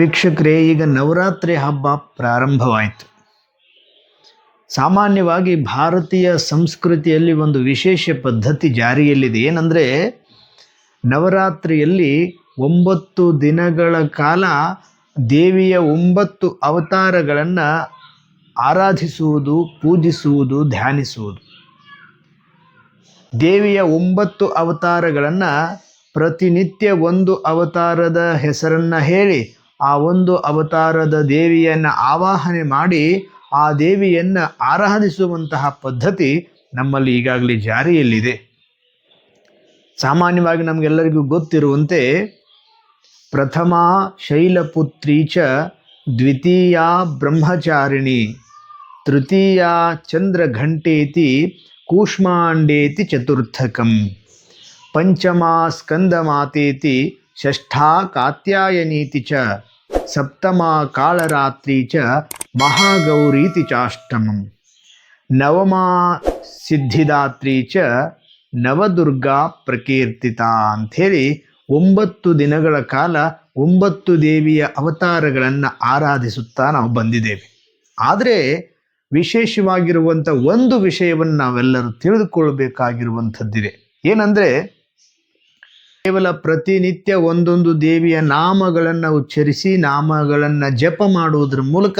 ವೀಕ್ಷಕರೇ, ಈಗ ನವರಾತ್ರಿ ಹಬ್ಬ ಪ್ರಾರಂಭವಾಯಿತು. ಸಾಮಾನ್ಯವಾಗಿ ಭಾರತೀಯ ಸಂಸ್ಕೃತಿಯಲ್ಲಿ ಒಂದು ವಿಶೇಷ ಪದ್ಧತಿ ಜಾರಿಯಲ್ಲಿದೆ. ಏನಂದರೆ, ನವರಾತ್ರಿಯಲ್ಲಿ ಒಂಬತ್ತು ದಿನಗಳ ಕಾಲ ದೇವಿಯ ಒಂಬತ್ತು ಅವತಾರಗಳನ್ನು ಆರಾಧಿಸುವುದು, ಪೂಜಿಸುವುದು, ಧ್ಯಾನಿಸುವುದು. ದೇವಿಯ ಒಂಬತ್ತು ಅವತಾರಗಳನ್ನು ಪ್ರತಿನಿತ್ಯ ಒಂದು ಅವತಾರದ ಹೆಸರನ್ನು ಹೇಳಿ ಆ ಒಂದು ಅವತಾರದ ದೇವಿಯನ್ನು ಆವಾಹನೆ ಮಾಡಿ ಆ ದೇವಿಯನ್ನು ಆರಾಧಿಸುವಂತಹ ಪದ್ಧತಿ ನಮ್ಮಲ್ಲಿ ಈಗಾಗಲೇ ಜಾರಿಯಲ್ಲಿದೆ. ಸಾಮಾನ್ಯವಾಗಿ ನಮಗೆಲ್ಲರಿಗೂ ಗೊತ್ತಿರುವಂತೆ ಪ್ರಥಮ ಶೈಲಪುತ್ರಿ ಚ ದ್ವಿತೀಯ ಬ್ರಹ್ಮಚಾರಿಣಿ, ತೃತೀಯ ಚಂದ್ರಘಂಟೇತಿ ಕೂಷ್ಮಾಂಡೇತಿ ಚತುರ್ಥಕಂ, ಪಂಚಮಾ ಸ್ಕಂದಮಾತೇತಿ ಷಷ್ಠಾ ಕಾತ್ಯಾಯನೀತಿ ಚ ಸಪ್ತಮಾ ಕಾಳರಾತ್ರಿ ಚ ಮಹಾಗೌರೀತಿ ಚಾಷ್ಟಮಂ. ನವಮಾ ಸಿದ್ಧಿದಾತ್ರಿ ಚ ನವದುರ್ಗಾ ಪ್ರಕೀರ್ತಿತ ಅಂಥೇಳಿ ಒಂಬತ್ತು ದಿನಗಳ ಕಾಲ ಒಂಬತ್ತು ದೇವಿಯ ಅವತಾರಗಳನ್ನು ಆರಾಧಿಸುತ್ತಾ ನಾವು ಬಂದಿದ್ದೇವೆ. ಆದರೆ ವಿಶೇಷವಾಗಿರುವಂಥ ಒಂದು ವಿಷಯವನ್ನು ನಾವೆಲ್ಲರೂ ತಿಳಿದುಕೊಳ್ಳಬೇಕಾಗಿರುವಂಥದ್ದಿದೆ ಏನಂದರೆ ಕೇವಲ ಪ್ರತಿನಿತ್ಯ ಒಂದೊಂದು ದೇವಿಯ ನಾಮಗಳನ್ನು ಉಚ್ಚರಿಸಿ ನಾಮಗಳನ್ನು ಜಪ ಮಾಡುವುದರ ಮೂಲಕ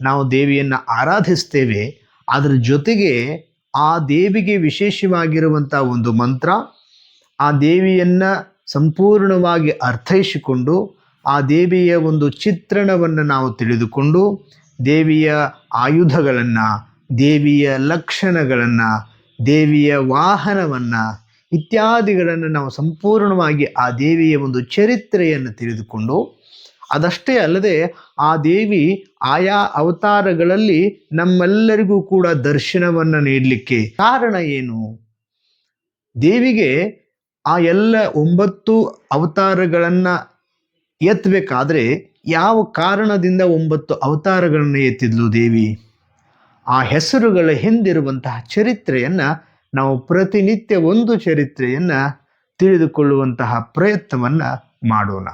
ನಾವು ದೇವಿಯನ್ನು ಆರಾಧಿಸ್ತೇವೆ. ಅದರ ಜೊತೆಗೆ ಆ ದೇವಿಗೆ ವಿಶೇಷವಾಗಿರುವಂಥ ಒಂದು ಮಂತ್ರ, ಆ ದೇವಿಯನ್ನು ಸಂಪೂರ್ಣವಾಗಿ ಅರ್ಥೈಸಿಕೊಂಡು ಆ ದೇವಿಯ ಒಂದು ಚಿತ್ರಣವನ್ನು ನಾವು ತಿಳಿದುಕೊಂಡು ದೇವಿಯ ಆಯುಧಗಳನ್ನು, ದೇವಿಯ ಲಕ್ಷಣಗಳನ್ನು, ದೇವಿಯ ವಾಹನವನ್ನು ಇತ್ಯಾದಿಗಳನ್ನು ನಾವು ಸಂಪೂರ್ಣವಾಗಿ ಆ ದೇವಿಯ ಒಂದು ಚರಿತ್ರೆಯನ್ನು ತಿಳಿದುಕೊಂಡು ಅದಷ್ಟೇ ಅಲ್ಲದೆ ಆ ದೇವಿ ಆಯಾ ಅವತಾರಗಳಲ್ಲಿ ನಮ್ಮೆಲ್ಲರಿಗೂ ಕೂಡ ದರ್ಶನವನ್ನು ನೀಡಲಿಕ್ಕೆ ಕಾರಣ ಏನು? ದೇವಿಗೆ ಆ ಎಲ್ಲ ಒಂಬತ್ತು ಅವತಾರಗಳನ್ನು ಎತ್ತಬೇಕಾದ್ರೆ ಯಾವ ಕಾರಣದಿಂದ ಒಂಬತ್ತು ಅವತಾರಗಳನ್ನು ಎತ್ತಿದ್ಲು ದೇವಿ? ಆ ಹೆಸರುಗಳ ಹಿಂದಿರುವಂತಹ ಚರಿತ್ರೆಯನ್ನು ನಾವು ಪ್ರತಿನಿತ್ಯ ಒಂದು ಚರಿತ್ರೆಯನ್ನು ತಿಳಿದುಕೊಳ್ಳುವಂತಹ ಪ್ರಯತ್ನವನ್ನು ಮಾಡೋಣ.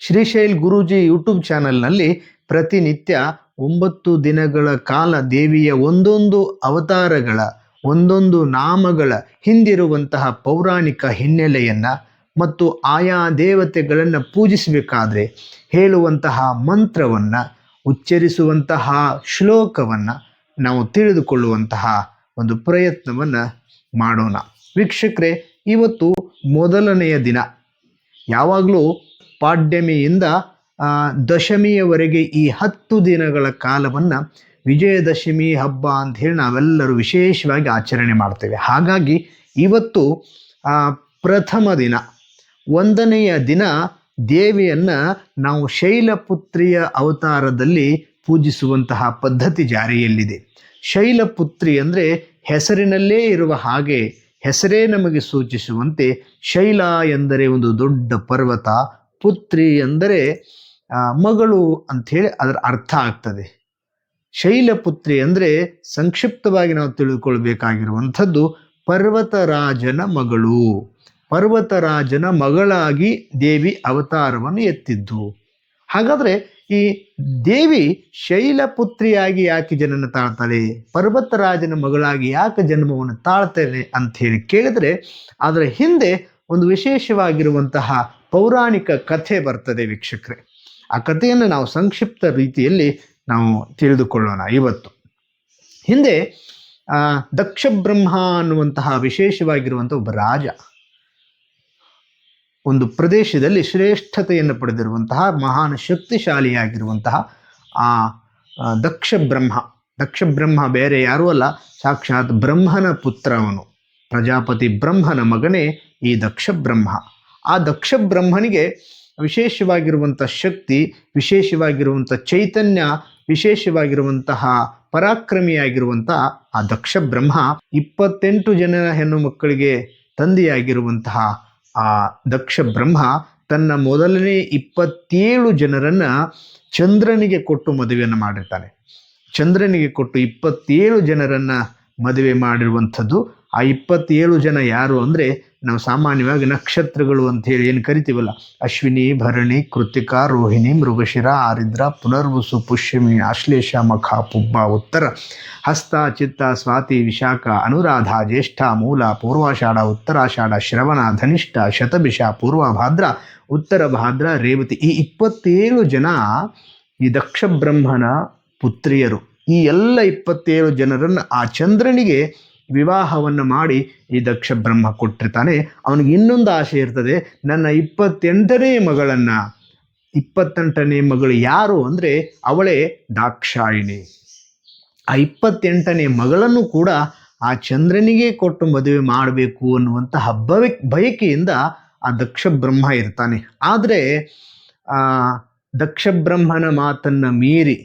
ಶ್ರೀಶೈಲ್ ಗುರೂಜಿ ಯೂಟ್ಯೂಬ್ ಚಾನಲ್ನಲ್ಲಿ ಪ್ರತಿನಿತ್ಯ ಒಂಬತ್ತು ದಿನಗಳ ಕಾಲ ದೇವಿಯ ಒಂದೊಂದು ಅವತಾರಗಳ, ಒಂದೊಂದು ನಾಮಗಳ ಹಿಂದಿರುವಂತಹ ಪೌರಾಣಿಕ ಹಿನ್ನೆಲೆಯನ್ನು ಮತ್ತು ಆಯಾ ದೇವತೆಗಳನ್ನು ಪೂಜಿಸಬೇಕಾದ್ರೆ ಹೇಳುವಂತಹ ಮಂತ್ರವನ್ನು, ಉಚ್ಚರಿಸುವಂತಹ ಶ್ಲೋಕವನ್ನು ನಾವು ತಿಳಿದುಕೊಳ್ಳುವಂತಹ ಒಂದು ಪ್ರಯತ್ನವನ್ನು ಮಾಡೋಣ. ವೀಕ್ಷಕರೇ, ಇವತ್ತು ಮೊದಲನೆಯ ದಿನ. ಯಾವಾಗಲೂ ಪಾಡ್ಯಮಿಯಿಂದ ದಶಮಿಯವರೆಗೆ ಈ ಹತ್ತು ದಿನಗಳ ಕಾಲವನ್ನು ವಿಜಯದಶಮಿ ಹಬ್ಬ ಅಂತ ಹೇಳಿ ನಾವೆಲ್ಲರೂ ವಿಶೇಷವಾಗಿ ಆಚರಣೆ ಮಾಡ್ತೇವೆ. ಹಾಗಾಗಿ ಇವತ್ತು ಪ್ರಥಮ ದಿನ. ಒಂದನೆಯ ದಿನ ದೇವಿಯನ್ನು ನಾವು ಶೈಲಪುತ್ರಿಯ ಅವತಾರದಲ್ಲಿ ಪೂಜಿಸುವಂತಹ ಪದ್ಧತಿ ಜಾರಿಯಲ್ಲಿದೆ. ಶೈಲಪುತ್ರಿ ಅಂದರೆ ಹೆಸರಿನಲ್ಲೇ ಇರುವ ಹಾಗೆ ಹೆಸರೇ ನಮಗೆ ಸೂಚಿಸುವಂತೆ ಶೈಲ ಎಂದರೆ ಒಂದು ದೊಡ್ಡ ಪರ್ವತ, ಪುತ್ರಿ ಎಂದರೆ ಮಗಳು ಅಂಥೇಳಿ ಅದರ ಅರ್ಥ ಆಗ್ತದೆ. ಶೈಲಪುತ್ರಿ ಅಂದರೆ ಸಂಕ್ಷಿಪ್ತವಾಗಿ ನಾವು ತಿಳಿದುಕೊಳ್ಬೇಕಾಗಿರುವಂಥದ್ದು ಪರ್ವತರಾಜನ ಮಗಳು. ಪರ್ವತರಾಜನ ಮಗಳಾಗಿ ದೇವಿ ಅವತಾರವನ್ನು ಎತ್ತಿದ್ದು. ಹಾಗಾದರೆ ಈ ದೇವಿ ಶೈಲಪುತ್ರಿಯಾಗಿ ಯಾಕೆ ಜನನ ತಾಳ್ತಾಳೆ? ಪರ್ವತರಾಜನ ಮಗಳಾಗಿ ಯಾಕೆ ಜನ್ಮವನ್ನು ತಾಳ್ತಾಳೆ ಅಂತ ಹೇಳಿ ಕೇಳಿದ್ರೆ ಅದರ ಹಿಂದೆ ಒಂದು ವಿಶೇಷವಾಗಿರುವಂತಹ ಪೌರಾಣಿಕ ಕಥೆ ಬರ್ತದೆ ವೀಕ್ಷಕರೇ. ಆ ಕಥೆಯನ್ನು ನಾವು ಸಂಕ್ಷಿಪ್ತ ರೀತಿಯಲ್ಲಿ ನಾವು ತಿಳಿದುಕೊಳ್ಳೋಣ ಇವತ್ತು. ಹಿಂದೆ ದಕ್ಷ ಬ್ರಹ್ಮ ಅನ್ನುವಂತಹ ವಿಶೇಷವಾಗಿರುವಂಥ ಒಬ್ಬ ರಾಜ. ಒಂದು ಪ್ರದೇಶದಲ್ಲಿ ಶ್ರೇಷ್ಠತೆಯನ್ನು ಪಡೆದಿರುವಂತಹ, ಮಹಾನ್ ಶಕ್ತಿಶಾಲಿಯಾಗಿರುವಂತಹ ಆ ದಕ್ಷ ಬ್ರಹ್ಮ. ದಕ್ಷ ಬ್ರಹ್ಮ ಬೇರೆ ಯಾರೂ ಅಲ್ಲ, ಸಾಕ್ಷಾತ್ ಬ್ರಹ್ಮನ ಪುತ್ರ ಅವನು. ಪ್ರಜಾಪತಿ ಬ್ರಹ್ಮನ ಮಗನೇ ಈ ದಕ್ಷ ಬ್ರಹ್ಮ. ಆ ದಕ್ಷ ಬ್ರಹ್ಮನಿಗೆ ವಿಶೇಷವಾಗಿರುವಂಥ ಶಕ್ತಿ, ವಿಶೇಷವಾಗಿರುವಂಥ ಚೈತನ್ಯ, ವಿಶೇಷವಾಗಿರುವಂತಹ ಪರಾಕ್ರಮಿಯಾಗಿರುವಂಥ ಆ ದಕ್ಷ ಬ್ರಹ್ಮ ಇಪ್ಪತ್ತೆಂಟು ಜನ ಹೆಣ್ಣು ಮಕ್ಕಳಿಗೆ ತಂದೆಯಾಗಿರುವಂತಹ ಆ ದಕ್ಷ ಬ್ರಹ್ಮ ತನ್ನ ಮೊದಲನೇ ಇಪ್ಪತ್ತೇಳು ಜನರನ್ನ ಚಂದ್ರನಿಗೆ ಕೊಟ್ಟು ಮದುವೆಯನ್ನು ಮಾಡಿರ್ತಾನೆ. ಚಂದ್ರನಿಗೆ ಕೊಟ್ಟು ಇಪ್ಪತ್ತೇಳು ಜನರನ್ನ ಮದುವೆ ಮಾಡಿರುವಂಥದ್ದು ಆ ಇಪ್ಪತ್ತೇಳು ಜನ ಯಾರು ಅಂದರೆ ನಾವು ಸಾಮಾನ್ಯವಾಗಿ ನಕ್ಷತ್ರಗಳು ಅಂತ ಹೇಳಿ ಏನು ಕರಿತೀವಲ್ಲ? ಅಶ್ವಿನಿ, ಭರಣಿ ಕೃತಿಕಾ ರೋಹಿಣಿ, ಮೃಗಶಿರ, ಆರಿದ್ರ, ಪುನರ್ವಸು, ಪುಷ್ಯಮಿ ಆಶ್ಲೇಷ ಮಖ, ಪುಬ್ಬ, ಉತ್ತರ, ಹಸ್ತ, ಚಿತ್ತ, ಸ್ವಾತಿ, ವಿಶಾಖ, ಅನುರಾಧ, ಜ್ಯೇಷ್ಠ, ಮೂಲ, ಪೂರ್ವಾಷಾಢ, ಉತ್ತರಾಷಾಢ, ಶ್ರವಣ, ಧನಿಷ್ಠ, ಶತಭಿಷ, ಪೂರ್ವಭಾದ್ರ, ಉತ್ತರ ಭಾದ್ರ, ರೇವತಿ. ಈ ಇಪ್ಪತ್ತೇಳು ಜನ ಈ ದಕ್ಷ ಬ್ರಹ್ಮನ ಪುತ್ರಿಯರು. ಈ ಎಲ್ಲ ಇಪ್ಪತ್ತೇಳು ಜನರನ್ನು ಆ ಚಂದ್ರನಿಗೆ ವಿವಾಹವನ್ನು ಮಾಡಿ ಈ ದಕ್ಷ ಬ್ರಹ್ಮ ಕೊಟ್ಟಿರ್ತಾನೆ. ಅವನಿಗೆ ಇನ್ನೊಂದು ಆಸೆ ಇರ್ತದೆ, ನನ್ನ ಇಪ್ಪತ್ತೆಂಟನೇ ಮಗಳನ್ನು. ಇಪ್ಪತ್ತೆಂಟನೇ ಮಗಳು ಯಾರು ಅಂದರೆ ಅವಳೇ ದಾಕ್ಷಾಯಿಣಿ. ಆ ಇಪ್ಪತ್ತೆಂಟನೇ ಮಗಳನ್ನು ಕೂಡ ಆ ಚಂದ್ರನಿಗೆ ಕೊಟ್ಟು ಮದುವೆ ಮಾಡಬೇಕು ಅನ್ನುವಂತಹ ಹಬ್ಬ ಬಯಕೆಯಿಂದ ಆ ದಕ್ಷ ಬ್ರಹ್ಮ ಇರ್ತಾನೆ. ಆದರೆ ದಕ್ಷ ಬ್ರಹ್ಮನ ಮಾತನ್ನು ಮೀರಿ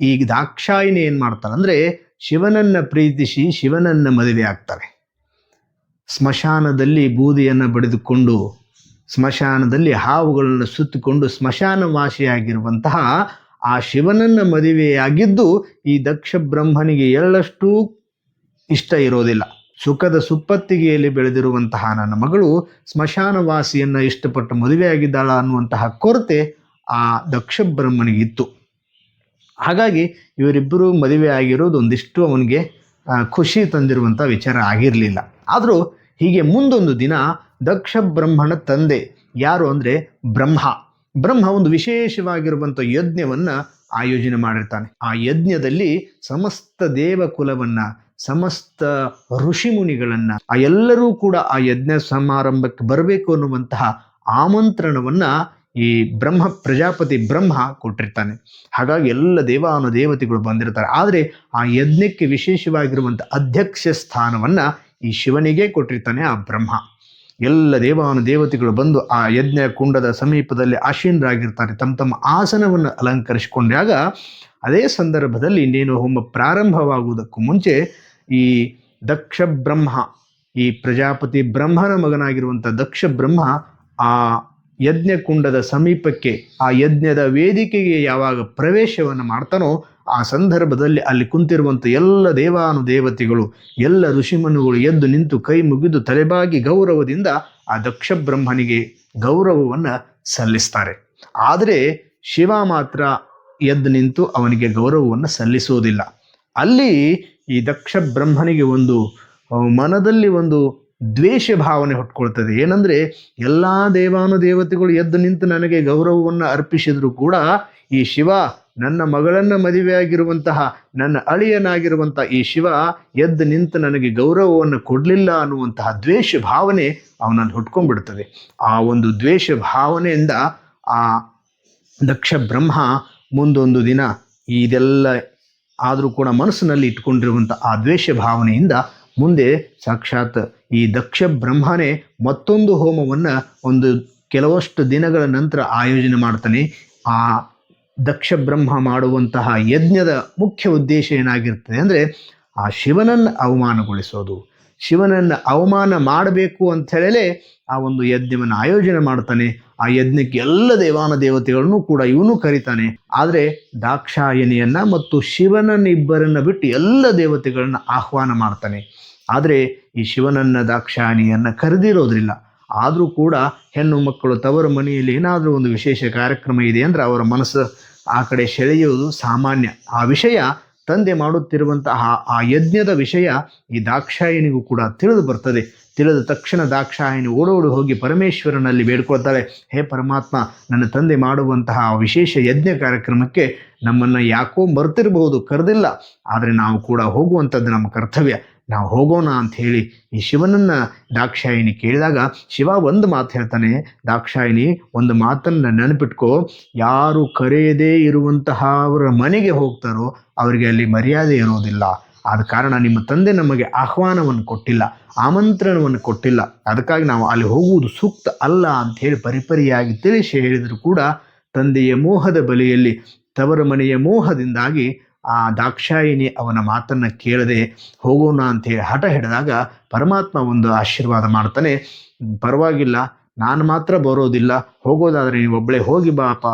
ಈಗ ದಾಕ್ಷಾಯಿನಿ ಏನು ಮಾಡ್ತಾರೆ ಅಂದರೆ ಶಿವನನ್ನು ಪ್ರೀತಿಸಿ ಶಿವನನ್ನು ಮದುವೆ ಆಗ್ತಾರೆ. ಸ್ಮಶಾನದಲ್ಲಿ ಬೂದಿಯನ್ನು ಬಡಿದುಕೊಂಡು ಸ್ಮಶಾನದಲ್ಲಿ ಹಾವುಗಳನ್ನು ಸುತ್ತಿಕೊಂಡು ಸ್ಮಶಾನವಾಸಿಯಾಗಿರುವಂತಹ ಆ ಶಿವನನ್ನು ಮದುವೆಯಾಗಿದ್ದು ಈ ದಕ್ಷ ಬ್ರಹ್ಮನಿಗೆ ಎಳ್ಳಷ್ಟು ಇಷ್ಟ ಇರೋದಿಲ್ಲ. ಸುಖದ ಸುಪ್ಪತ್ತಿಗೆಯಲ್ಲಿ ಬೆಳೆದಿರುವಂತಹ ನನ್ನ ಮಗಳು ಸ್ಮಶಾನವಾಸಿಯನ್ನು ಇಷ್ಟಪಟ್ಟು ಮದುವೆಯಾಗಿದ್ದಾಳ ಅನ್ನುವಂತಹ ಕೊರತೆ ಆ ದಕ್ಷ ಬ್ರಹ್ಮನಿಗಿತ್ತು. ಹಾಗಾಗಿ ಇವರಿಬ್ಬರು ಮದುವೆ ಆಗಿರೋದು ಒಂದಿಷ್ಟು ಅವನಿಗೆ ಖುಷಿ ತಂದಿರುವಂಥ ವಿಚಾರ ಆಗಿರಲಿಲ್ಲ. ಆದರೂ ಹೀಗೆ ಮುಂದೊಂದು ದಿನ ದಕ್ಷ ಬ್ರಹ್ಮನ ತಂದೆ ಯಾರು ಅಂದರೆ ಬ್ರಹ್ಮ. ಬ್ರಹ್ಮ ಒಂದು ವಿಶೇಷವಾಗಿರುವಂಥ ಯಜ್ಞವನ್ನು ಆಯೋಜನೆ ಮಾಡಿರ್ತಾನೆ. ಆ ಯಜ್ಞದಲ್ಲಿ ಸಮಸ್ತ ದೇವಕುಲವನ್ನು, ಸಮಸ್ತ ಋಷಿಮುನಿಗಳನ್ನು ಆ ಎಲ್ಲರೂ ಕೂಡ ಆ ಯಜ್ಞ ಸಮಾರಂಭಕ್ಕೆ ಬರಬೇಕು ಅನ್ನುವಂತಹ ಆಮಂತ್ರಣವನ್ನು ಈ ಬ್ರಹ್ಮ, ಪ್ರಜಾಪತಿ ಬ್ರಹ್ಮ ಕೊಟ್ಟಿರ್ತಾನೆ. ಹಾಗಾಗಿ ಎಲ್ಲ ದೇವಾನು ದೇವತೆಗಳು ಬಂದಿರ್ತಾರೆ. ಆದರೆ ಆ ಯಜ್ಞಕ್ಕೆ ವಿಶೇಷವಾಗಿರುವಂಥ ಅಧ್ಯಕ್ಷ ಸ್ಥಾನವನ್ನು ಈ ಶಿವನಿಗೆ ಕೊಟ್ಟಿರ್ತಾನೆ ಆ ಬ್ರಹ್ಮ. ಎಲ್ಲ ದೇವಾನು ದೇವತೆಗಳು ಬಂದು ಆ ಯಜ್ಞ ಕುಂಡದ ಸಮೀಪದಲ್ಲಿ ಆಶೀನರಾಗಿರ್ತಾರೆ ತಮ್ಮ ತಮ್ಮ ಆಸನವನ್ನು ಅಲಂಕರಿಸಿಕೊಂಡಾಗ ಅದೇ ಸಂದರ್ಭದಲ್ಲಿ ಇನ್ನೇನು ಹೋಮ ಪ್ರಾರಂಭವಾಗುವುದಕ್ಕೂ ಮುಂಚೆ ಈ ದಕ್ಷ ಬ್ರಹ್ಮ, ಈ ಪ್ರಜಾಪತಿ ಬ್ರಹ್ಮನ ಮಗನಾಗಿರುವಂಥ ದಕ್ಷ ಬ್ರಹ್ಮ ಆ ಯಜ್ಞ ಕುಂಡದ ಸಮೀಪಕ್ಕೆ ಆ ಯಜ್ಞದ ವೇದಿಕೆಗೆ ಯಾವಾಗ ಪ್ರವೇಶವನ್ನು ಮಾಡ್ತಾನೋ ಆ ಸಂದರ್ಭದಲ್ಲಿ ಅಲ್ಲಿ ಕುಂತಿರುವಂಥ ಎಲ್ಲ ದೇವಾನು ದೇವತೆಗಳು ಎಲ್ಲ ಋಷಿಮನುಗಳು ಎದ್ದು ನಿಂತು ಕೈ ಮುಗಿದು ತಲೆಬಾಗಿ ಗೌರವದಿಂದ ಆ ದಕ್ಷ ಬ್ರಹ್ಮನಿಗೆ ಗೌರವವನ್ನು ಸಲ್ಲಿಸ್ತಾರೆ. ಆದರೆ ಶಿವ ಮಾತ್ರ ಎದ್ದು ನಿಂತು ಅವನಿಗೆ ಗೌರವವನ್ನು ಸಲ್ಲಿಸುವುದಿಲ್ಲ. ಅಲ್ಲಿ ಈ ದಕ್ಷ ಬ್ರಹ್ಮನಿಗೆ ಒಂದು ಮನದಲ್ಲಿ ಒಂದು ದ್ವೇಷ ಭಾವನೆ ಹುಟ್ಕೊಳ್ತದೆ. ಏನಂದ್ರೆ ಎಲ್ಲ ದೇವಾನು ದೇವತೆಗಳು ಎದ್ದು ನಿಂತು ನನಗೆ ಗೌರವವನ್ನು ಅರ್ಪಿಸಿದರೂ ಕೂಡ ಈ ಶಿವ ನನ್ನ ಮಗಳನ್ನ ಮದುವೆಯಾಗಿರುವಂತಹ, ನನ್ನ ಅಳಿಯನಾಗಿರುವಂತಹ ಈ ಶಿವ ಎದ್ದು ನಿಂತು ನನಗೆ ಗೌರವವನ್ನು ಕೊಡಲಿಲ್ಲ ಅನ್ನುವಂತಹ ದ್ವೇಷ ಭಾವನೆ ಅವನಲ್ಲಿ ಹುಟ್ಕೊಂಡ್ಬಿಡ್ತದೆ. ಆ ಒಂದು ದ್ವೇಷ ಭಾವನೆಯಿಂದ ಆ ದಕ್ಷ ಬ್ರಹ್ಮ ಮುಂದೊಂದು ದಿನ ಇದೆಲ್ಲ ಆದರೂ ಕೂಡ ಮನಸ್ಸಿನಲ್ಲಿ ಇಟ್ಕೊಂಡಿರುವಂಥ ಆ ದ್ವೇಷ ಭಾವನೆಯಿಂದ ಮುಂದೆ ಸಾಕ್ಷಾತ್ ಈ ದಕ್ಷ ಬ್ರಹ್ಮನೇ ಮತ್ತೊಂದು ಹೋಮವನ್ನು ಒಂದು ಕೆಲವಷ್ಟು ದಿನಗಳ ನಂತರ ಆಯೋಜನೆ ಮಾಡ್ತಾನೆ. ಆ ದಕ್ಷ ಬ್ರಹ್ಮ ಮಾಡುವಂತಹ ಯಜ್ಞದ ಮುಖ್ಯ ಉದ್ದೇಶ ಏನಾಗಿರ್ತದೆ ಅಂದರೆ ಆ ಶಿವನನ್ನು ಅವಮಾನಗೊಳಿಸೋದು. ಶಿವನನ್ನು ಅವಮಾನ ಮಾಡಬೇಕು ಹೇಳಲೇ ಆ ಒಂದು ಯಜ್ಞವನ್ನು ಆಯೋಜನೆ ಮಾಡ್ತಾನೆ. ಆ ಯಜ್ಞಕ್ಕೆ ಎಲ್ಲ ದೇವಾನ ದೇವತೆಗಳನ್ನು ಕೂಡ ಇವನು ಕರೀತಾನೆ. ಆದರೆ ದಾಕ್ಷಾಯಣಿಯನ್ನು ಮತ್ತು ಶಿವನನ್ನಿಬ್ಬರನ್ನು ಬಿಟ್ಟು ಎಲ್ಲ ದೇವತೆಗಳನ್ನು ಆಹ್ವಾನ ಮಾಡ್ತಾನೆ. ಆದರೆ ಈ ಶಿವನನ್ನ ದಾಕ್ಷಾಯಿಣಿಯನ್ನು ಕರೆದಿರೋದ್ರಿಲ್ಲ. ಆದರೂ ಕೂಡ ಹೆಣ್ಣು ಮಕ್ಕಳು ತವರು ಮನೆಯಲ್ಲಿ ಏನಾದರೂ ಒಂದು ವಿಶೇಷ ಕಾರ್ಯಕ್ರಮ ಇದೆ ಅಂದರೆ ಅವರ ಮನಸ್ಸು ಆ ಕಡೆ ಸೆಳೆಯುವುದು ಸಾಮಾನ್ಯ. ಆ ವಿಷಯ ತಂದೆ ಮಾಡುತ್ತಿರುವಂತಹ ಆ ಯಜ್ಞದ ವಿಷಯ ಈ ದಾಕ್ಷಾಯಣಿಗೂ ಕೂಡ ತಿಳಿದು ಬರ್ತದೆ. ತಿಳಿದ ತಕ್ಷಣ ದಾಕ್ಷಾಯಣಿ ಓಡೋಡಿ ಹೋಗಿ ಪರಮೇಶ್ವರನಲ್ಲಿ ಬೇಡ್ಕೊಳ್ತಾಳೆ, ಹೇ ಪರಮಾತ್ಮ, ನನ್ನ ತಂದೆ ಮಾಡುವಂತಹ ಆ ವಿಶೇಷ ಯಜ್ಞ ಕಾರ್ಯಕ್ರಮಕ್ಕೆ ನಮ್ಮನ್ನು ಯಾಕೋ ಮರ್ತಿರಬಹುದು, ಕರೆದಿಲ್ಲ. ಆದರೆ ನಾವು ಕೂಡ ಹೋಗುವಂಥದ್ದು ನಮ್ಮ ಕರ್ತವ್ಯ. ನಾವು ಹೋಗೋಣ ಅಂತ ಹೇಳಿ ಈ ಶಿವನನ್ನ ದಾಕ್ಷಾಯಿಣಿ ಕೇಳಿದಾಗ ಶಿವ ಒಂದು ಮಾತು ಹೇಳ್ತಾನೆ, ದಾಕ್ಷಾಯಿಣಿ, ಒಂದು ಮಾತನ್ನು ನೆನಪಿಟ್ಕೋ. ಯಾರು ಕರೆಯದೇ ಇರುವಂತಹ ಅವರ ಮನೆಗೆ ಹೋಗ್ತಾರೋ ಅವರಿಗೆ ಅಲ್ಲಿ ಮರ್ಯಾದೆ ಇರೋದಿಲ್ಲ. ಆದ ಕಾರಣ ನಿಮ್ಮ ತಂದೆ ನಮಗೆ ಆಹ್ವಾನವನ್ನು ಕೊಟ್ಟಿಲ್ಲ, ಆಮಂತ್ರಣವನ್ನು ಕೊಟ್ಟಿಲ್ಲ. ಅದಕ್ಕಾಗಿ ನಾವು ಅಲ್ಲಿ ಹೋಗುವುದು ಸೂಕ್ತ ಅಲ್ಲ ಅಂತ ಹೇಳಿ ಪರಿಪರಿಯಾಗಿ ತಿಳಿಸಿ ಹೇಳಿದರೂ ಕೂಡ ತಂದೆಯ ಮೋಹದ ಬಲಿಯಲ್ಲಿ ತವರ ಮನೆಯ ಮೋಹದಿಂದಾಗಿ ಆ ದಾಕ್ಷಾಯಿಣಿ ಅವನ ಮಾತನ್ನು ಕೇಳದೆ ಹೋಗೋಣ ಅಂತ ಹೇಳಿ ಹಠ ಹಿಡಿದಾಗ ಪರಮಾತ್ಮ ಒಂದು ಆಶೀರ್ವಾದ ಮಾಡ್ತಾನೆ ಪರವಾಗಿಲ್ಲ, ನಾನು ಮಾತ್ರ ಬರೋದಿಲ್ಲ, ಹೋಗೋದಾದರೆ ನೀವು ಒಬ್ಬಳೇ ಹೋಗಿ ಬಾಪ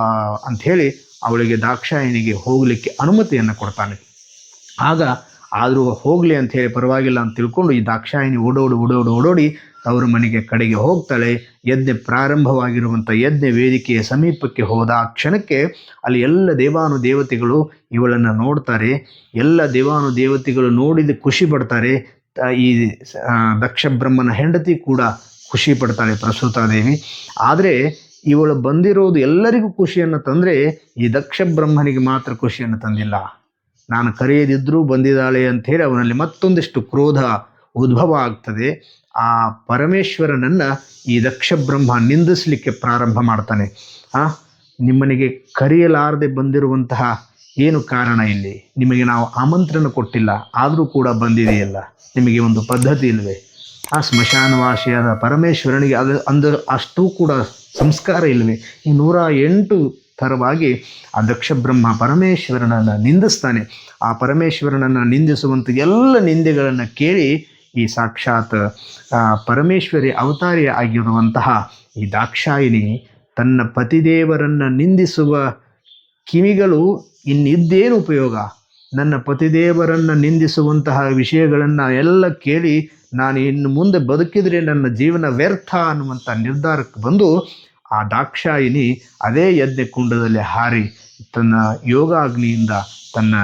ಅಂಥೇಳಿ ಅವಳಿಗೆ ದಾಕ್ಷಾಯಿಣಿಗೆ ಹೋಗಲಿಕ್ಕೆ ಅನುಮತಿಯನ್ನು ಕೊಡ್ತಾನೆ. ಆಗ ಆದರೂ ಹೋಗಲಿ ಅಂತ ಹೇಳಿ ಪರವಾಗಿಲ್ಲ ಅಂತ ತಿಳ್ಕೊಂಡು ಈ ದಾಕ್ಷಾಯಿನಿ ಓಡೋಡು ಓಡೋಡು ಓಡೋಡಿ ಅವರ ಮನೆಗೆ ಕಡೆಗೆ ಹೋಗ್ತಾಳೆ. ಯಜ್ಞ ಪ್ರಾರಂಭವಾಗಿರುವಂಥ ಯಜ್ಞ ವೇದಿಕೆಯ ಸಮೀಪಕ್ಕೆ ಹೋದ ಆ ಕ್ಷಣಕ್ಕೆ ಅಲ್ಲಿ ಎಲ್ಲ ದೇವಾನು ದೇವತೆಗಳು ಇವಳನ್ನು ನೋಡ್ತಾರೆ. ಎಲ್ಲ ದೇವಾನು ದೇವತೆಗಳು ನೋಡಿದ ಖುಷಿ ಪಡ್ತಾರೆ. ಈ ದಕ್ಷ ಬ್ರಹ್ಮನ ಹೆಂಡತಿ ಕೂಡ ಖುಷಿ ಪಡ್ತಾಳೆ ಪ್ರಸೂತಾದೇವಿ. ಆದರೆ ಇವಳು ಬಂದಿರೋದು ಎಲ್ಲರಿಗೂ ಖುಷಿಯನ್ನು ತಂದರೆ ಈ ದಕ್ಷ ಬ್ರಹ್ಮನಿಗೆ ಮಾತ್ರ ಖುಷಿಯನ್ನು ತಂದಿಲ್ಲ. ನಾನು ಕರೆಯದಿದ್ದರೂ ಬಂದಿದ್ದಾಳೆ ಹೇಳಿ ಅವನಲ್ಲಿ ಮತ್ತೊಂದಿಷ್ಟು ಕ್ರೋಧ ಉದ್ಭವ ಆಗ್ತದೆ. ಆ ಪರಮೇಶ್ವರನನ್ನ ಈ ದಕ್ಷ ಬ್ರಹ್ಮ ನಿಂದಿಸಲಿಕ್ಕೆ ಪ್ರಾರಂಭ ಮಾಡ್ತಾನೆ. ಆ, ನಿಮ್ಮನಿಗೆ ಕರೆಯಲಾರದೆ ಬಂದಿರುವಂತಹ ಏನು ಕಾರಣ ಇಲ್ಲಿ? ನಿಮಗೆ ನಾವು ಆಮಂತ್ರಣ ಕೊಟ್ಟಿಲ್ಲ, ಆದರೂ ಕೂಡ ಬಂದಿದೆಯಲ್ಲ? ನಿಮಗೆ ಒಂದು ಪದ್ಧತಿ ಇಲ್ಲವೇ ಆ ಸ್ಮಶಾನವಾಸಿಯಾದ ಪರಮೇಶ್ವರನಿಗೆ ಅದು ಅಂದ ಅಷ್ಟೂ ಕೂಡ ಸಂಸ್ಕಾರ ಇಲ್ಲವೇ ಈ ನೂರ ಎಂಟು ಥರವಾಗಿ ಆ ದಕ್ಷ ಬ್ರಹ್ಮ ಪರಮೇಶ್ವರನನ್ನು ನಿಂದಿಸ್ತಾನೆ. ಆ ಪರಮೇಶ್ವರನನ್ನು ನಿಂದಿಸುವಂಥ ಎಲ್ಲ ನಿಂದೆಗಳನ್ನು ಕೇಳಿ ಈ ಸಾಕ್ಷಾತ್ ಪರಮೇಶ್ವರಿ ಅವತಾರಿ ಆಗಿರುವಂತಹ ಈ ದಾಕ್ಷಾಯಿನಿ ತನ್ನ ಪತಿದೇವರನ್ನು ನಿಂದಿಸುವ ಕಿವಿಗಳು ಇನ್ನಿದ್ದೇನು ಉಪಯೋಗ? ನನ್ನ ಪತಿದೇವರನ್ನು ನಿಂದಿಸುವಂತಹ ವಿಷಯಗಳನ್ನು ಎಲ್ಲ ಕೇಳಿ ನಾನು ಇನ್ನು ಮುಂದೆ ಬದುಕಿದರೆ ನನ್ನ ಜೀವನ ವ್ಯರ್ಥ ಅನ್ನುವಂಥ ನಿರ್ಧಾರಕ್ಕೆ ಬಂದು ಆ ದಾಕ್ಷಾಯಿನಿ ಅದೇ ಯಜ್ಞಕುಂಡದಲ್ಲಿ ಹಾರಿ ತನ್ನ ಯೋಗಾಗ್ನಿಯಿಂದ ತನ್ನ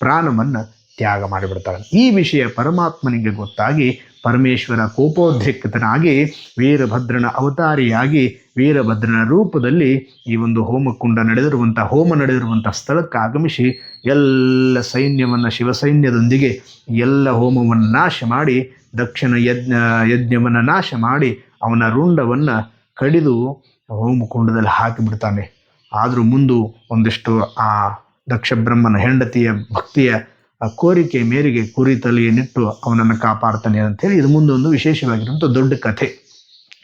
ಪ್ರಾಣವನ್ನು ತ್ಯಾಗ ಮಾಡಿಬಿಡ್ತಾಳೆ ಈ ವಿಷಯ ಪರಮಾತ್ಮನಿಗೆ ಗೊತ್ತಾಗಿ ಪರಮೇಶ್ವರ ಕೋಪೋದ್ರಿಕ್ತನಾಗಿ ವೀರಭದ್ರನ ಅವತಾರಿಯಾಗಿ ವೀರಭದ್ರನ ರೂಪದಲ್ಲಿ ಈ ಒಂದು ಹೋಮಕುಂಡ ನಡೆದಿರುವಂಥ, ಹೋಮ ನಡೆದಿರುವಂಥ ಸ್ಥಳಕ್ಕೆ ಆಗಮಿಸಿ ಎಲ್ಲ ಸೈನ್ಯವನ್ನು, ಶಿವಸೈನ್ಯದೊಂದಿಗೆ ಎಲ್ಲ ಹೋಮವನ್ನು ನಾಶ ಮಾಡಿ, ದಕ್ಷಿಣ ಯಜ್ಞ, ಯಜ್ಞವನ್ನು ನಾಶ ಮಾಡಿ ಅವನ ರುಂಡವನ್ನು ಕಡಿದು ಹೋಮಕುಂಡದಲ್ಲಿ ಹಾಕಿಬಿಡ್ತಾನೆ. ಆದರೂ ಮುಂದು ಒಂದಿಷ್ಟು ಆ ದಕ್ಷಬ್ರಹ್ಮನ ಹೆಂಡತಿಯ ಭಕ್ತಿಯ ಆ ಕೋರಿಕೆ ಮೇರೆಗೆ ಕುರಿ ತಲೆಯನ್ನಿಟ್ಟು ಅವನನ್ನು ಕಾಪಾಡ್ತಾನೆ ಅಂತೇಳಿ ಇದು ಮುಂದೊಂದು ವಿಶೇಷವಾಗಿರುವಂಥ ದೊಡ್ಡ ಕಥೆ.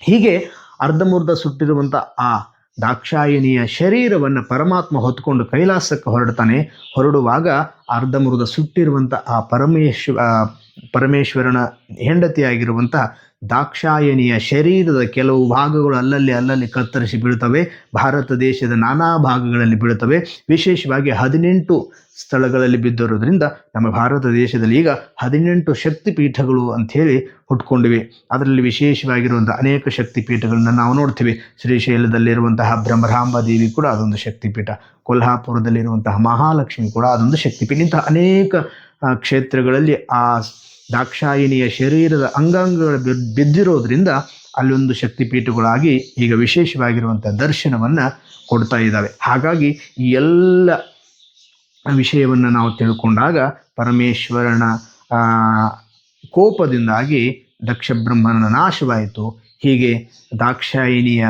ಹೀಗೆ ಅರ್ಧಮುರ್ಧ ಸುಟ್ಟಿರುವಂಥ ಆ ದಾಕ್ಷಾಯಿನಿಯ ಶರೀರವನ್ನು ಪರಮಾತ್ಮ ಹೊತ್ಕೊಂಡು ಕೈಲಾಸಕ್ಕೆ ಹೊರಡ್ತಾನೆ. ಹೊರಡುವಾಗ ಅರ್ಧಮೃದ ಸುಟ್ಟಿರುವಂಥ ಆ ಪರಮೇಶ್ವ ಪರಮೇಶ್ವರನ ಹೆಂಡತಿಯಾಗಿರುವಂಥ ದಾಕ್ಷಾಯಣಿಯ ಶರೀರದ ಕೆಲವು ಭಾಗಗಳು ಅಲ್ಲಲ್ಲಿ ಅಲ್ಲಲ್ಲಿ ಕತ್ತರಿಸಿ ಬೀಳುತ್ತವೆ. ಭಾರತ ದೇಶದ ನಾನಾ ಭಾಗಗಳಲ್ಲಿ ಬೀಳುತ್ತವೆ. ವಿಶೇಷವಾಗಿ ಹದಿನೆಂಟು ಸ್ಥಳಗಳಲ್ಲಿ ಬಿದ್ದಿರೋದ್ರಿಂದ ನಮ್ಮ ಭಾರತ ದೇಶದಲ್ಲಿ ಈಗ ಹದಿನೆಂಟು ಶಕ್ತಿಪೀಠಗಳು ಅಂಥೇಳಿ ಹುಟ್ಕೊಂಡಿವೆ. ಅದರಲ್ಲಿ ವಿಶೇಷವಾಗಿರುವಂಥ ಅನೇಕ ಶಕ್ತಿಪೀಠಗಳನ್ನ ನಾವು ನೋಡ್ತೀವಿ. ಶ್ರೀಶೈಲದಲ್ಲಿರುವಂತಹ ಬ್ರಹ್ಮರಾಂಬ ದೇವಿ ಕೂಡ ಅದೊಂದು ಶಕ್ತಿಪೀಠ. ಕೊಲ್ಹಾಪುರದಲ್ಲಿರುವಂತಹ ಮಹಾಲಕ್ಷ್ಮಿ ಕೂಡ ಅದೊಂದು ಶಕ್ತಿಪೀಠ. ಇಂತಹ ಅನೇಕ ಕ್ಷೇತ್ರಗಳಲ್ಲಿ ಆ ದಾಕ್ಷಾಯಿನಿಯ ಶರೀರದ ಅಂಗಾಂಗಗಳು ಬಿದ್- ಬಿದ್ದಿರೋದ್ರಿಂದ ಅಲ್ಲೊಂದು ಶಕ್ತಿಪೀಠಗಳಾಗಿ ಈಗ ವಿಶೇಷವಾಗಿರುವಂಥ ದರ್ಶನವನ್ನು ಕೊಡ್ತಾ ಇದ್ದಾವೆ. ಹಾಗಾಗಿ ಈ ಎಲ್ಲ ವಿಷಯವನ್ನು ನಾವು ತಿಳ್ಕೊಂಡಾಗ ಪರಮೇಶ್ವರನ ಕೋಪದಿಂದಾಗಿ ದಕ್ಷ ಬ್ರಹ್ಮನ ನಾಶವಾಯಿತು. ಹೀಗೆ ದಾಕ್ಷಾಯಿನಿಯ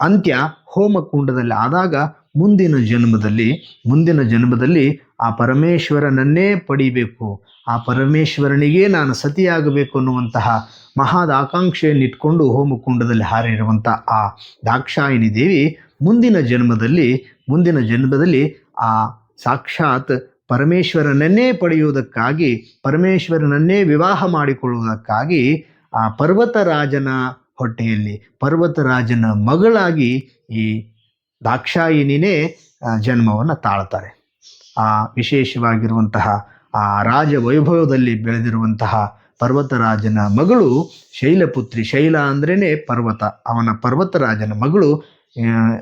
ಅಂತ್ಯ ಹೋಮಕುಂಡದಲ್ಲಿ ಆದಾಗ ಮುಂದಿನ ಜನ್ಮದಲ್ಲಿ ಮುಂದಿನ ಜನ್ಮದಲ್ಲಿ ಆ ಪರಮೇಶ್ವರನನ್ನೇ ಪಡಿಬೇಕು. ಆ ಪರಮೇಶ್ವರನಿಗೆ ನಾನು ಸತಿಯಾಗಬೇಕು ಅನ್ನುವಂತಹ ಮಹಾದ ಆಕಾಂಕ್ಷೆಯನ್ನಿಟ್ಕೊಂಡು ಹೋಮಕುಂಡದಲ್ಲಿ ಹಾರಿರುವಂಥ ಆ ದಾಕ್ಷಾಯಿನಿ ದೇವಿ ಮುಂದಿನ ಜನ್ಮದಲ್ಲಿ ಮುಂದಿನ ಜನ್ಮದಲ್ಲಿ ಆ ಸಾಕ್ಷಾತ್ ಪರಮೇಶ್ವರನನ್ನೇ ಪಡೆಯುವುದಕ್ಕಾಗಿ, ಪರಮೇಶ್ವರನನ್ನೇ ವಿವಾಹ ಮಾಡಿಕೊಳ್ಳುವುದಕ್ಕಾಗಿ ಆ ಪರ್ವತರಾಜನ ಹೊಟ್ಟೆಯಲ್ಲಿ, ಪರ್ವತರಾಜನ ಮಗಳಾಗಿ ಈ ದಾಕ್ಷಾಯಿನಿನೇ ಜನ್ಮವನ್ನು ತಾಳ್ತಾರೆ. ಆ, ವಿಶೇಷವಾಗಿರುವಂತಹ, ಆ ರಾಜ ವೈಭವದಲ್ಲಿ ಬೆಳೆದಿರುವಂತಹ ಪರ್ವತರಾಜನ ಮಗಳು ಶೈಲಪುತ್ರಿ. ಶೈಲ ಅಂದ್ರೇ ಪರ್ವತ. ಅವನ ಪರ್ವತರಾಜನ ಮಗಳು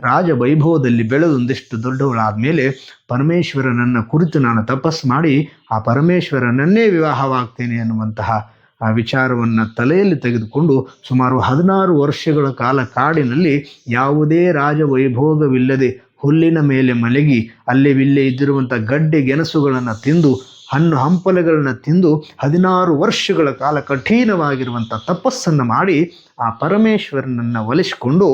ರಾಜ ವೈಭವದಲ್ಲಿ ಬೆಳೆದೊಂದಿಷ್ಟು ದೊಡ್ಡವಳಾದ ಮೇಲೆ ಪರಮೇಶ್ವರನನ್ನ ಕುರಿತು ನಾನು ತಪಸ್ಸು ಮಾಡಿ, ಆ ಪರಮೇಶ್ವರನನ್ನೇ ವಿವಾಹವಾಗ್ತೇನೆ ಅನ್ನುವಂತಹ ಆ ವಿಚಾರವನ್ನು ತಲೆಯಲ್ಲಿ ತೆಗೆದುಕೊಂಡು ಸುಮಾರು ಹದಿನಾರು ವರ್ಷಗಳ ಕಾಲ ಕಾಡಿನಲ್ಲಿ ಯಾವುದೇ ರಾಜವೈಭೋಗವಿಲ್ಲದೆ ಹುಲ್ಲಿನ ಮೇಲೆ ಮಲಗಿ, ಅಲ್ಲಿ ವಿಲ್ಲೇ ಇದ್ದಿರುವಂಥ ಗಡ್ಡೆ ಗೆಣಸುಗಳನ್ನು ತಿಂದು, ಹಣ್ಣು ಹಂಪಲುಗಳನ್ನು ತಿಂದು ಹದಿನಾರು ವರ್ಷಗಳ ಕಾಲ ಕಠಿಣವಾಗಿರುವಂಥ ತಪಸ್ಸನ್ನು ಮಾಡಿ ಆ ಪರಮೇಶ್ವರನನ್ನು ಒಲಿಸಿಕೊಂಡು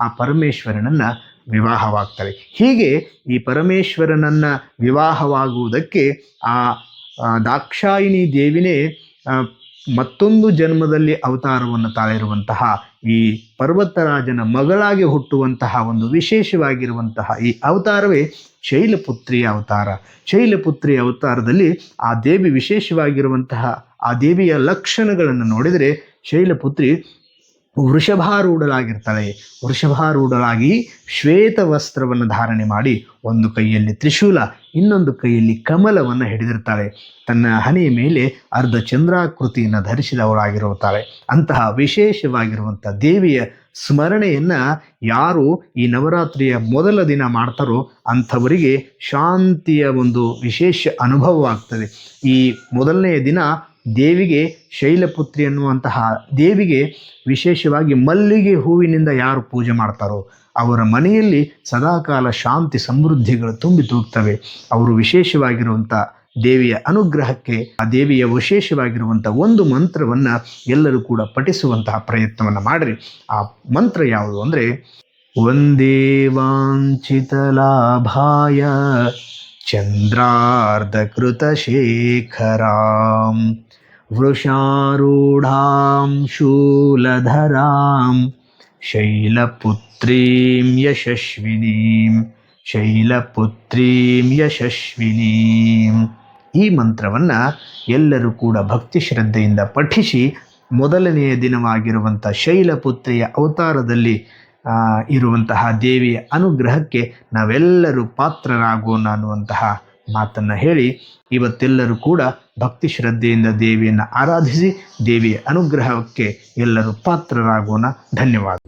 ಆ ಪರಮೇಶ್ವರನನ್ನು ವಿವಾಹವಾಗ್ತಾರೆ. ಹೀಗೆ ಈ ಪರಮೇಶ್ವರನನ್ನು ವಿವಾಹವಾಗುವುದಕ್ಕೆ ಆ ದಾಕ್ಷಾಯಿಣಿ ದೇವಿನೇ ಮತ್ತೊಂದು ಜನ್ಮದಲ್ಲಿ ಅವತಾರವನ್ನು ತಾಳಿರುವಂತಹ ಈ ಪರ್ವತರಾಜನ ಮಗಳಾಗಿ ಹುಟ್ಟುವಂತಹ ಒಂದು ವಿಶೇಷವಾಗಿರುವಂತಹ ಈ ಅವತಾರವೇ ಶೈಲಪುತ್ರಿಯ ಅವತಾರ. ಶೈಲಪುತ್ರಿಯ ಅವತಾರದಲ್ಲಿ ಆ ದೇವಿ ವಿಶೇಷವಾಗಿರುವಂತಹ ಆ ದೇವಿಯ ಲಕ್ಷಣಗಳನ್ನು ನೋಡಿದರೆ ಶೈಲಪುತ್ರಿ ವೃಷಭಾರೂಢಳಾಗಿರ್ತಾಳೆ. ವೃಷಭಾರೂಢಳಾಗಿ ಶ್ವೇತ ವಸ್ತ್ರವನ್ನು ಧಾರಣೆ ಮಾಡಿ ಒಂದು ಕೈಯಲ್ಲಿ ತ್ರಿಶೂಲ, ಇನ್ನೊಂದು ಕೈಯಲ್ಲಿ ಕಮಲವನ್ನು ಹಿಡಿದಿರ್ತಾಳೆ. ತನ್ನ ಹಣೆಯ ಮೇಲೆ ಅರ್ಧ ಚಂದ್ರಾಕೃತಿಯನ್ನು ಧರಿಸಿದವಳಾಗಿರುತ್ತಾಳೆ. ಅಂತಹ ವಿಶೇಷವಾಗಿರುವಂಥ ದೇವಿಯ ಸ್ಮರಣೆಯನ್ನು ಯಾರು ಈ ನವರಾತ್ರಿಯ ಮೊದಲ ದಿನ ಮಾಡ್ತಾರೋ ಅಂಥವರಿಗೆ ಶಾಂತಿಯ ಒಂದು ವಿಶೇಷ ಅನುಭವವಾಗ್ತದೆ. ಈ ಮೊದಲನೆಯ ದಿನ ದೇವಿಗೆ ಶೈಲಪುತ್ರಿ ಎನ್ನುವಂತಹ ದೇವಿಗೆ ವಿಶೇಷವಾಗಿ ಮಲ್ಲಿಗೆ ಹೂವಿನಿಂದ ಯಾರು ಪೂಜೆ ಮಾಡ್ತಾರೋ ಅವರ ಮನೆಯಲ್ಲಿ ಸದಾಕಾಲ ಶಾಂತಿ ಸಮೃದ್ಧಿಗಳು ತುಂಬಿ ತೂಗ್ತವೆ. ಅವರು ವಿಶೇಷವಾಗಿರುವಂಥ ದೇವಿಯ ಅನುಗ್ರಹಕ್ಕೆ ಆ ದೇವಿಯ ವಿಶೇಷವಾಗಿರುವಂಥ ಒಂದು ಮಂತ್ರವನ್ನು ಎಲ್ಲರೂ ಕೂಡ ಪಠಿಸುವಂತಹ ಪ್ರಯತ್ನವನ್ನು ಮಾಡಿರಿ. ಆ ಮಂತ್ರ ಯಾವುದು ಅಂದರೆ, ಒಂದೇ ಲಾಭಾಯ ಚಂದ್ರಾರ್ಧಕೃತಶೇಖರಾಂ ವೃಷಾರೂಢಾಂ ಶೂಲಧರಾಂ ಶೈಲಪುತ್ರೀಂ ಯಶಸ್ವಿನೀಂ ಶೈಲಪುತ್ರೀಂ ಯಶಸ್ವಿನೀಂ ಈ ಮಂತ್ರವನ್ನು ಎಲ್ಲರೂ ಕೂಡ ಭಕ್ತಿ ಶ್ರದ್ಧೆಯಿಂದ ಪಠಿಸಿ ಮೊದಲನೆಯ ದಿನವಾಗಿರುವಂಥ ಶೈಲಪುತ್ರಿಯ ಅವತಾರದಲ್ಲಿ ಇರುವಂತಹ ದೇವಿಯ ಅನುಗ್ರಹಕ್ಕೆ ನಾವೆಲ್ಲರೂ ಪಾತ್ರರಾಗೋಣ ಅನ್ನುವಂತಹ ಮಾತನ್ನು ಹೇಳಿ ಇವತ್ತೆಲ್ಲರೂ ಕೂಡ ಭಕ್ತಿ ಶ್ರದ್ಧೆಯಿಂದ ದೇವಿಯನ್ನು ಆರಾಧಿಸಿ ದೇವಿಯ ಅನುಗ್ರಹಕ್ಕೆ ಎಲ್ಲರೂ ಪಾತ್ರರಾಗೋಣ. ಧನ್ಯವಾದ.